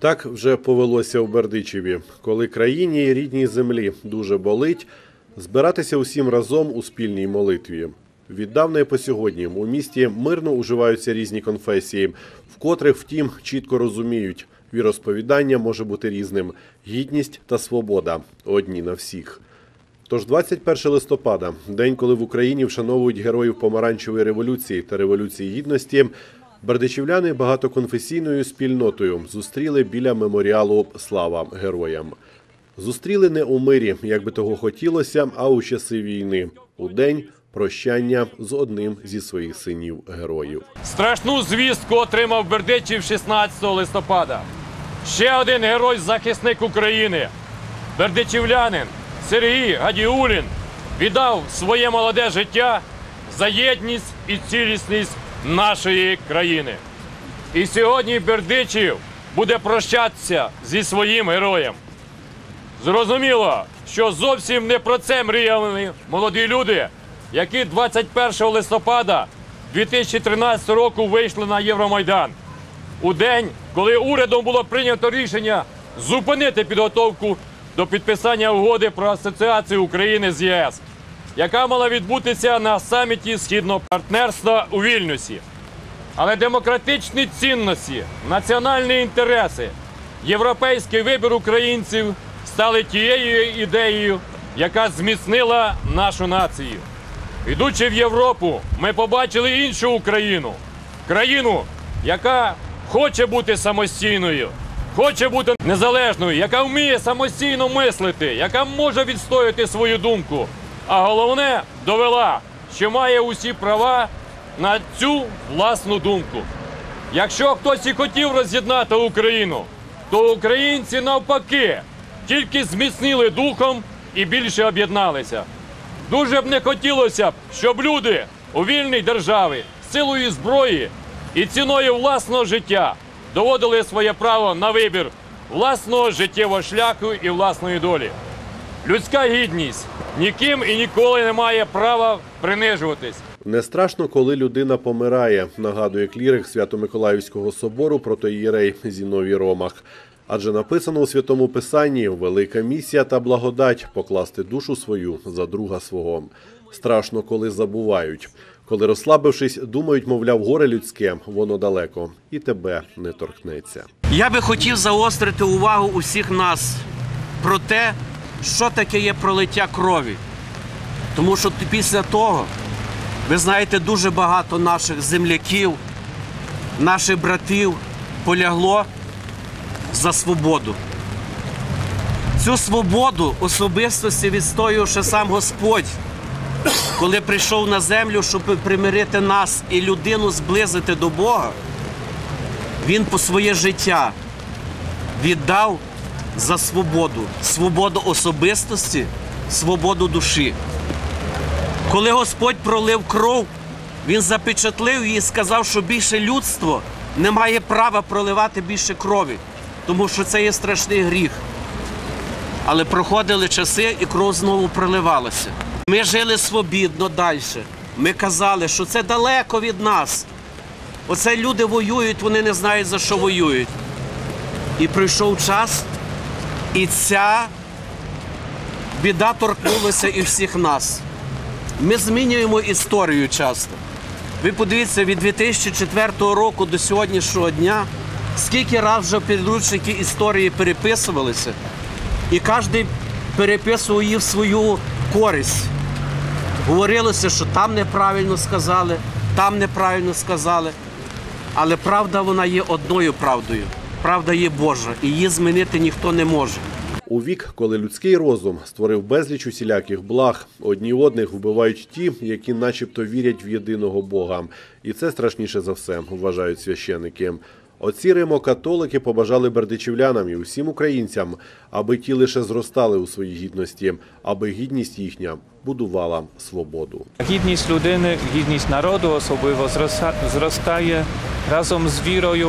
Так вже повелося у Бердичеві, коли країні і рідній землі дуже болить, збиратися усім разом у спільній молитві. Віддавна і по сьогодні у місті мирно уживаються різні конфесії, вкотрих, втім, чітко розуміють, віросповідання може бути різним, гідність та свобода одні на всіх. Тож 21 листопада, день, коли в Україні вшановують героїв помаранчевої революції та революції гідності, бердичівляни багатоконфесійною спільнотою зустріли біля меморіалу Слава героям. Зустріли не у мирі, як би того хотілося, а у часи війни, у день прощання з одним зі своїх синів героїв. Страшну звістку отримав Бердичів 16 листопада. Ще один герой-захисник України, бердичівлянин Сергій Гадіулін віддав своє молоде життя за єдність і цілісність нашої країни. І сьогодні Бердичів буде прощатися зі своїм героєм. Зрозуміло, що зовсім не про це мріяли молоді люди, які 21 листопада 2013 року вийшли на Євромайдан. У день, коли урядом було прийнято рішення зупинити підготовку до підписання угоди про асоціацію України з ЄС, яка мала відбутися на саміті східного партнерства у Вільнюсі. Але демократичні цінності, національні інтереси, європейський вибір українців стали тією ідеєю, яка зміцнила нашу націю. Йдучи в Європу, ми побачили іншу Україну, країну, яка хоче бути самостійною, хоче бути незалежною, яка вміє самостійно мислити, яка може відстояти свою думку. А головне довела, що має усі права на цю власну думку. Якщо хтось і хотів роз'єднати Україну, то українці навпаки тільки зміцнили духом і більше об'єдналися. Дуже б не хотілося б, щоб люди у вільній державі силою зброї і ціною власного життя доводили своє право на вибір власного життєвого шляху і власної долі. Людська гідність ніким і ніколи не має права принижуватись. Не страшно, коли людина помирає, нагадує клірик Свято-Миколаївського собору протоїрей Зіновій Ромах. Адже написано у святому писанні велика місія та благодать покласти душу свою за друга свого. Страшно, коли забувають, коли розслабившись, думають, мовляв, горе людське, воно далеко, і тебе не торкнеться. Я би хотів заострити увагу усіх нас про те, що таке є пролиття крові. Тому що після того, ви знаєте, дуже багато наших земляків, наших братів полягло за свободу. Цю свободу особистості відстоював ще сам Господь, коли прийшов на землю, щоб примирити нас і людину зблизити до Бога. Він по своє життя віддав за свободу, свободу особистості, свободу душі. Коли Господь пролив кров, Він запечатлив її і сказав, що більше людство не має права проливати більше крові, тому що це є страшний гріх. Але проходили часи і кров знову проливалася. Ми жили свобідно далі. Ми казали, що це далеко від нас. Оце люди воюють, вони не знають за що воюють. І прийшов час, і ця біда торкнулася і всіх нас. Ми змінюємо історію часто. Ви подивіться, від 2004 року до сьогоднішнього дня, скільки раз вже підручники історії переписувалися, і кожен переписував її в свою користь. Говорилося, що там неправильно сказали, там неправильно сказали. Але правда вона є одною правдою. Правда є Божа, і її змінити ніхто не може. У вік, коли людський розум створив безліч усіляких благ, одні одних вбивають ті, які начебто вірять в єдиного Бога. І це страшніше за все, вважають священики. Отці римо-католики побажали бердичівлянам і усім українцям, аби ті лише зростали у своїй гідності, аби гідність їхня будувала свободу. Гідність людини, гідність народу особливо зростає разом з вірою,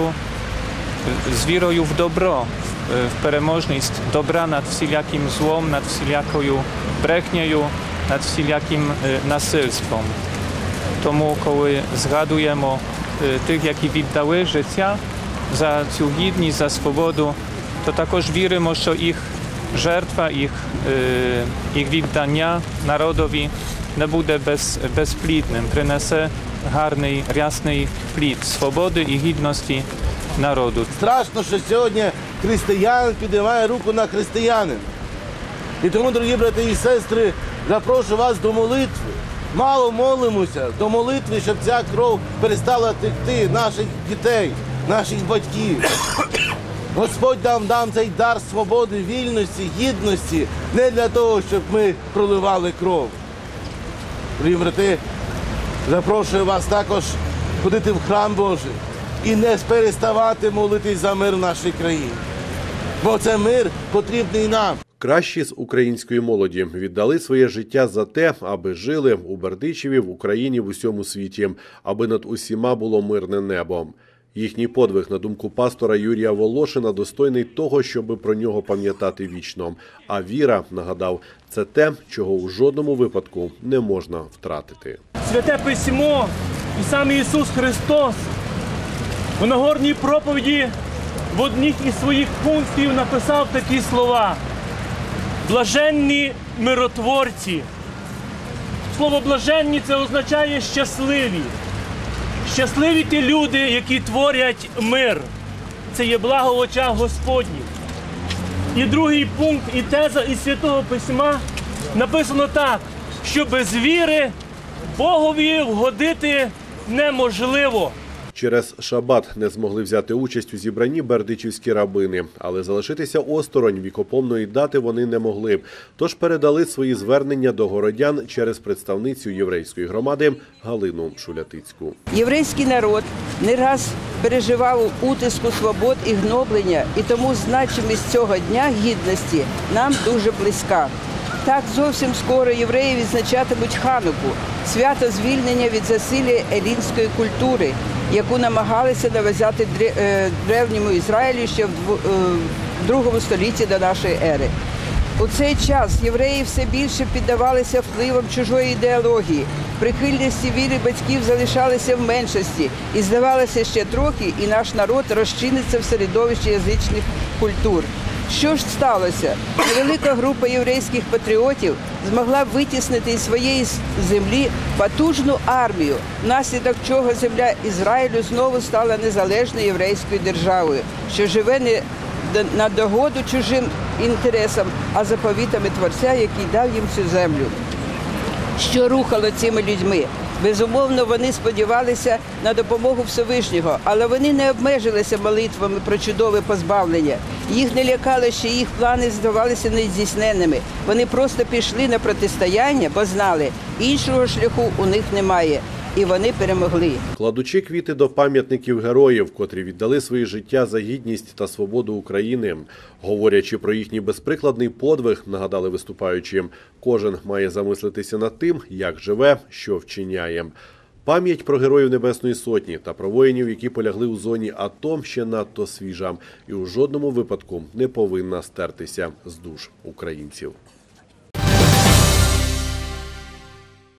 з вірою в добро, в- в переможність добра над всіляким злом, над всілякою брехнею, над всіляким е, насильством. Тому, коли згадуємо е, тих, які віддали життя за цю гідність, за свободу, то також віримо, що їх жертва, їх, е, їх віддання народові не буде без, безплідним, принесе гарний, рясний плід свободи і гідності народу. Страшно, що сьогодні християнин піднімає руку на християнин. І тому, дорогі брати і сестри, запрошую вас до молитви. Мало молимося до молитви, щоб ця кров перестала текти наших дітей, наших батьків. Господь нам дам цей дар свободи, вільності, гідності не для того, щоб ми проливали кров. Дорогі брати, запрошую вас також ходити в храм Божий і не переставати молитись за мир в нашій країні. Бо це мир потрібний нам. Кращі з української молоді віддали своє життя за те, аби жили у Бердичеві, в Україні, в усьому світі, аби над усіма було мирне небо. Їхній подвиг, на думку пастора Юрія Волошина, достойний того, щоби про нього пам'ятати вічно. А віра, нагадав, це те, чого у жодному випадку не можна втратити. Святе Письмо і сам Ісус Христос у Нагорній проповіді в одних із своїх пунктів написав такі слова. Блаженні миротворці. Слово блаженні це означає щасливі. Щасливі ті люди, які творять мир. Це є благо в очах Господніх. І другий пункт, і теза із Святого Письма написано так, що без віри Богові вгодити неможливо. Через шабат не змогли взяти участь у зібранні бердичівські рабини, але залишитися осторонь вікопомної дати вони не могли. Тож передали свої звернення до городян через представницю єврейської громади Галину Шулятицьку. Єврейський народ не раз переживав утиску свобод і гноблення, і тому значимість цього дня гідності нам дуже близька. Так зовсім скоро євреї відзначатимуть хануку, свято звільнення від засилля елінської культури, яку намагалися нав'язати е, древньому Ізраїлю ще е, в другому столітті до нашої ери. У цей час євреї все більше піддавалися впливам чужої ідеології. Прихильності віри батьків залишалися в меншості, і здавалося ще трохи, і наш народ розчиниться в середовищі язичних культур. Що ж сталося? Невелика група єврейських патріотів змогла витіснити із своєї землі потужну армію, внаслідок чого земля Ізраїлю знову стала незалежною єврейською державою, що живе не на догоду чужим інтересам, а заповітами Творця, який дав їм цю землю. Що рухало цими людьми? Безумовно, вони сподівалися на допомогу Всевишнього, але вони не обмежилися молитвами про чудове позбавлення. Їх не лякало, що їх плани здавалися нездійсненними. Вони просто пішли на протистояння, бо знали, іншого шляху у них немає. І вони перемогли. Кладучи квіти до пам'ятників героїв, котрі віддали своє життя за гідність та свободу України, говорячи про їхній безприкладний подвиг, нагадали виступаючі, кожен має замислитися над тим, як живе, що вчиняє. Пам'ять про героїв Небесної Сотні та про воїнів, які полягли у зоні АТО, ще надто свіжа і у жодному випадку не повинна стертися з душ українців.